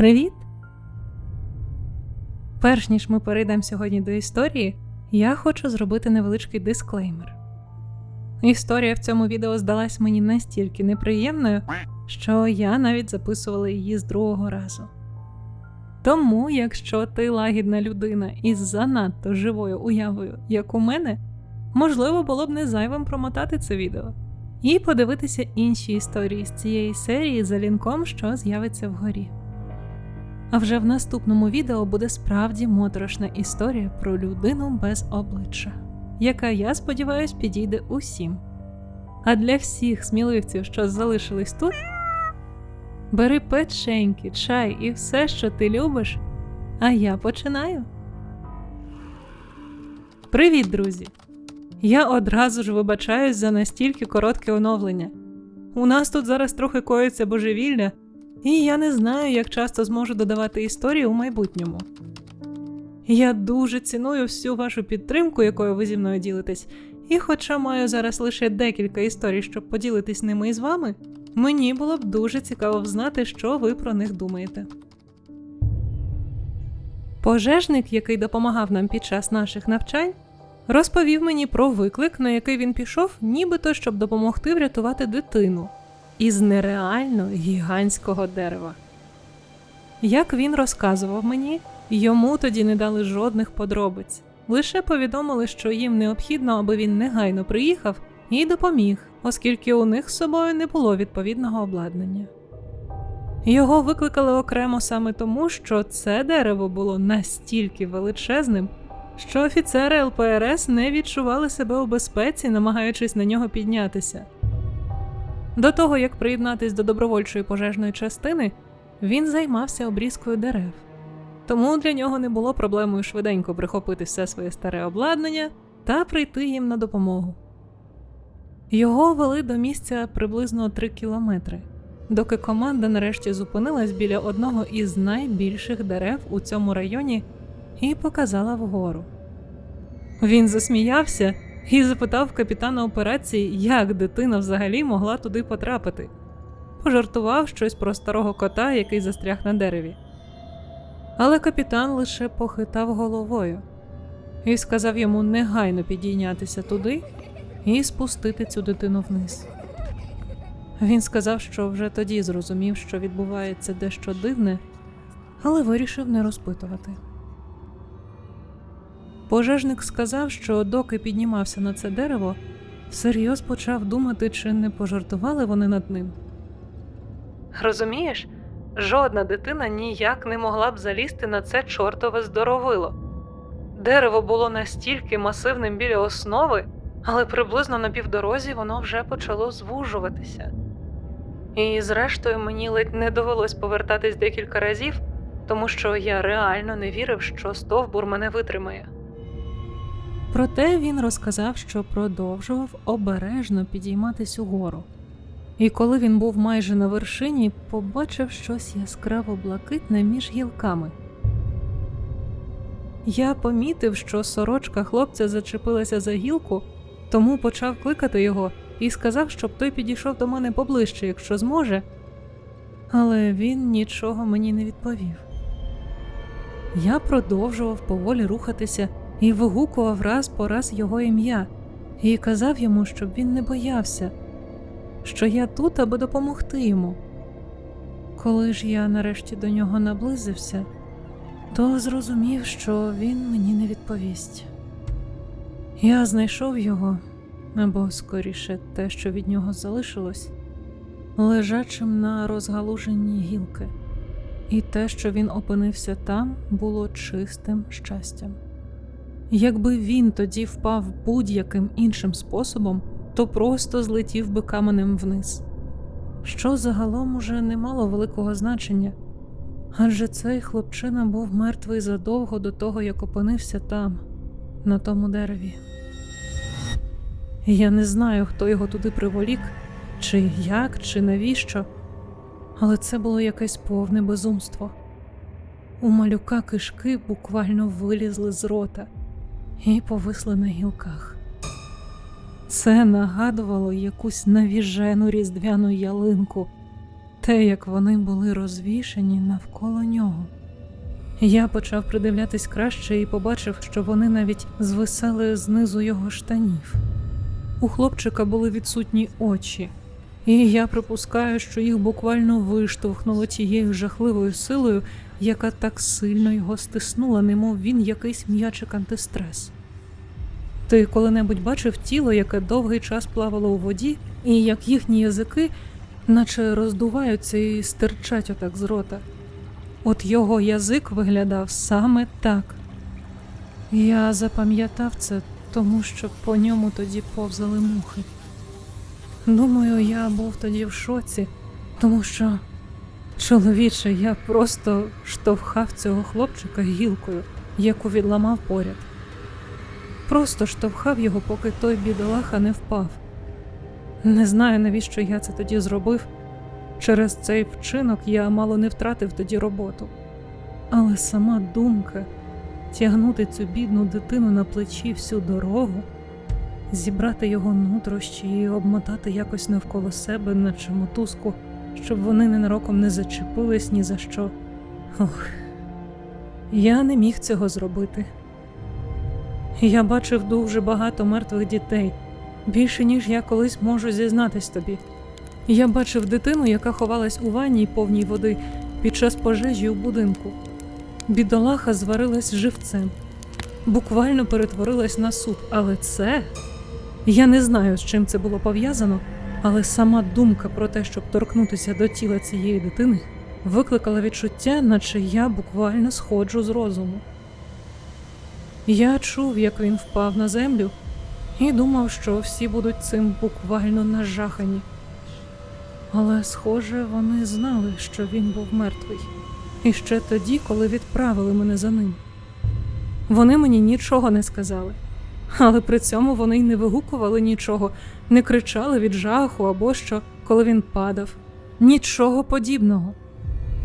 Привіт! Перш ніж ми перейдемо сьогодні до історії, я хочу зробити невеличкий дисклеймер. Історія в цьому відео здалась мені настільки неприємною, що я навіть записувала її з другого разу. Тому, якщо ти лагідна людина із занадто живою уявою, як у мене, можливо було б не зайвим промотати це відео і подивитися інші історії з цієї серії за лінком, що з'явиться вгорі. А вже в наступному відео буде справді моторошна історія про людину без обличчя, яка, я сподіваюся, підійде усім. А для всіх сміливців, що залишились тут, бери печеньки, чай і все, що ти любиш. А я починаю. Привіт, друзі! Я одразу ж вибачаюсь за настільки коротке оновлення. У нас тут зараз трохи коїться божевілля, і я не знаю, як часто зможу додавати історії у майбутньому. Я дуже ціную всю вашу підтримку, якою ви зі мною ділитесь, і хоча маю зараз лише декілька історій, щоб поділитись ними із вами, мені було б дуже цікаво взнати, що ви про них думаєте. Пожежник, який допомагав нам під час наших навчань, розповів мені про виклик, на який він пішов, нібито щоб допомогти врятувати дитину із нереально гігантського дерева. Як він розказував мені, йому тоді не дали жодних подробиць, лише повідомили, що їм необхідно, аби він негайно приїхав і допоміг, оскільки у них з собою не було відповідного обладнання. Його викликали окремо саме тому, що це дерево було настільки величезним, що офіцери ЛПРС не відчували себе у безпеці, намагаючись на нього піднятися. До того як приєднатись до добровольчої пожежної частини, він займався обрізкою дерев. Тому для нього не було проблемою швиденько прихопити все своє старе обладнання та прийти їм на допомогу. Його вели до місця приблизно 3 кілометри, доки команда нарешті зупинилась біля одного із найбільших дерев у цьому районі і показала вгору. Він засміявся і запитав капітана операції, як дитина взагалі могла туди потрапити. Пожартував щось про старого кота, який застряг на дереві. Але капітан лише похитав головою і сказав йому негайно підійнятися туди і спустити цю дитину вниз. Він сказав, що вже тоді зрозумів, що відбувається дещо дивне, але вирішив не розпитувати. Пожежник сказав, що доки піднімався на це дерево, всерйоз почав думати, чи не пожартували вони над ним. Розумієш, жодна дитина ніяк не могла б залізти на це чортове здоровило. Дерево було настільки масивним біля основи, але приблизно на півдорозі воно вже почало звужуватися. І, зрештою, мені ледь не довелось повертатись декілька разів, тому що я реально не вірив, що стовбур мене витримає. Проте він розказав, що продовжував обережно підійматись угору. І коли він був майже на вершині, побачив щось яскраво блакитне між гілками. Я помітив, що сорочка хлопця зачепилася за гілку, тому почав кликати його і сказав, щоб той підійшов до мене поближче, якщо зможе. Але він нічого мені не відповів. Я продовжував поволі рухатися і вигукував раз по раз його ім'я, і казав йому, щоб він не боявся, що я тут, аби допомогти йому. Коли ж я нарешті до нього наблизився, то зрозумів, що він мені не відповість. Я знайшов його, або скоріше те, що від нього залишилось, лежачим на розгалуженні гілки, і те, що він опинився там, було чистим щастям. Якби він тоді впав будь-яким іншим способом, то просто злетів би каменем вниз, що загалом уже не мало великого значення, адже цей хлопчина був мертвий задовго до того, як опинився там, на тому дереві. Я не знаю, хто його туди приволік, чи як, чи навіщо, але це було якесь повне безумство. У малюка кишки буквально вилізли з рота і повисли на гілках. Це нагадувало якусь навіжену різдвяну ялинку, те, як вони були розвішені навколо нього. Я почав придивлятись краще і побачив, що вони навіть звисали знизу його штанів. У хлопчика були відсутні очі, і я припускаю, що їх буквально виштовхнуло тією жахливою силою, яка так сильно його стиснула, немов він якийсь м'ячик антистрес. Ти коли-небудь бачив тіло, яке довгий час плавало у воді, і як їхні язики, наче роздуваються і стирчать отак з рота. От його язик виглядав саме так. Я запам'ятав це, тому що по ньому тоді повзали мухи. Думаю, я був тоді в шоці, тому що, чоловіче, я просто штовхав цього хлопчика гілкою, яку відламав поряд. Просто штовхав його, поки той бідолаха не впав. Не знаю, навіщо я це тоді зробив. Через цей вчинок я мало не втратив тоді роботу. Але сама думка тягнути цю бідну дитину на плечі всю дорогу, зібрати його нутрощі і обмотати якось навколо себе, наче мотузку, щоб вони ненароком не зачепились ні за що. Ох, я не міг цього зробити. Я бачив дуже багато мертвих дітей, більше ніж я колись можу зізнатись тобі. Я бачив дитину, яка ховалась у ванні повній води під час пожежі у будинку. Бідолаха зварилась живцем, буквально перетворилась на суп. Але це я не знаю, з чим це було пов'язано, але сама думка про те, щоб торкнутися до тіла цієї дитини, викликала відчуття, наче я буквально сходжу з розуму. Я чув, як він впав на землю, і думав, що всі будуть цим буквально нажахані. Але, схоже, вони знали, що він був мертвий, і ще тоді, коли відправили мене за ним. Вони мені нічого не сказали, але при цьому вони й не вигукували нічого, не кричали від жаху або що, коли він падав. Нічого подібного.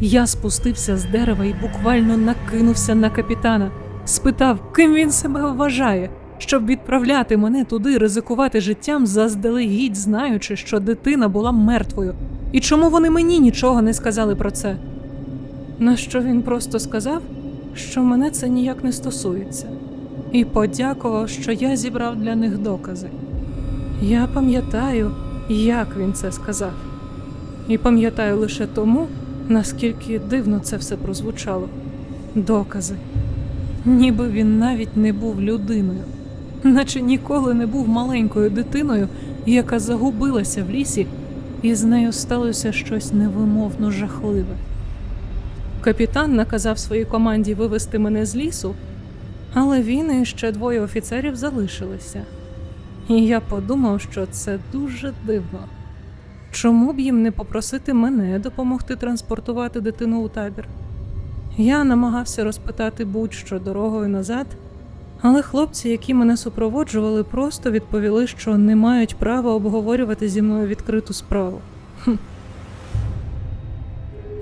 Я спустився з дерева і буквально накинувся на капітана, спитав, ким він себе вважає, щоб відправляти мене туди, ризикувати життям, заздалегідь знаючи, що дитина була мертвою. І чому вони мені нічого не сказали про це? На що він просто сказав, що мене це ніяк не стосується, і подякував, що я зібрав для них докази. Я пам'ятаю, як він це сказав, і пам'ятаю лише тому, наскільки дивно це все прозвучало. Докази. Ніби він навіть не був людиною, наче ніколи не був маленькою дитиною, яка загубилася в лісі, і з нею сталося щось невимовно жахливе. Капітан наказав своїй команді вивести мене з лісу, але він і ще двоє офіцерів залишилися. І я подумав, що це дуже дивно. Чому б їм не попросити мене допомогти транспортувати дитину у табір? Я намагався розпитати будь-що дорогою назад, але хлопці, які мене супроводжували, просто відповіли, що не мають права обговорювати зі мною відкриту справу. Хм.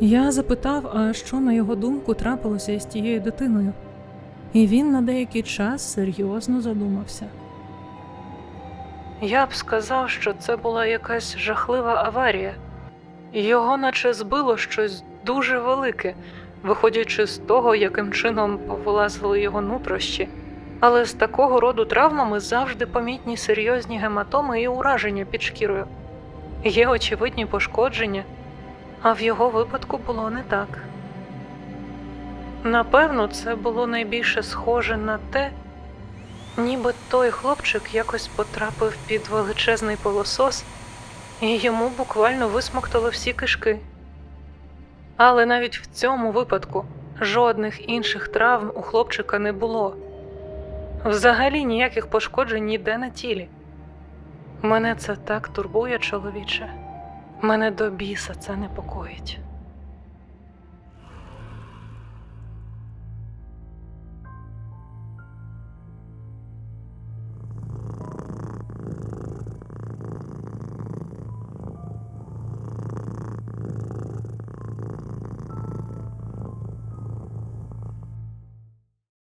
Я запитав, а що на його думку трапилося із тією дитиною, і він на деякий час серйозно задумався. Я б сказав, що це була якась жахлива аварія. Його наче збило щось дуже велике, виходячи з того, яким чином повилазили його нутрощі. Але з такого роду травмами завжди помітні серйозні гематоми і ураження під шкірою. Є очевидні пошкодження, а в його випадку було не так. Напевно, це було найбільше схоже на те, ніби той хлопчик якось потрапив під величезний полосос, і йому буквально висмоктало всі кишки. Але навіть в цьому випадку жодних інших травм у хлопчика не було. Взагалі ніяких пошкоджень ніде на тілі. Мене це так турбує, чоловіче. Мене до біса це непокоїть.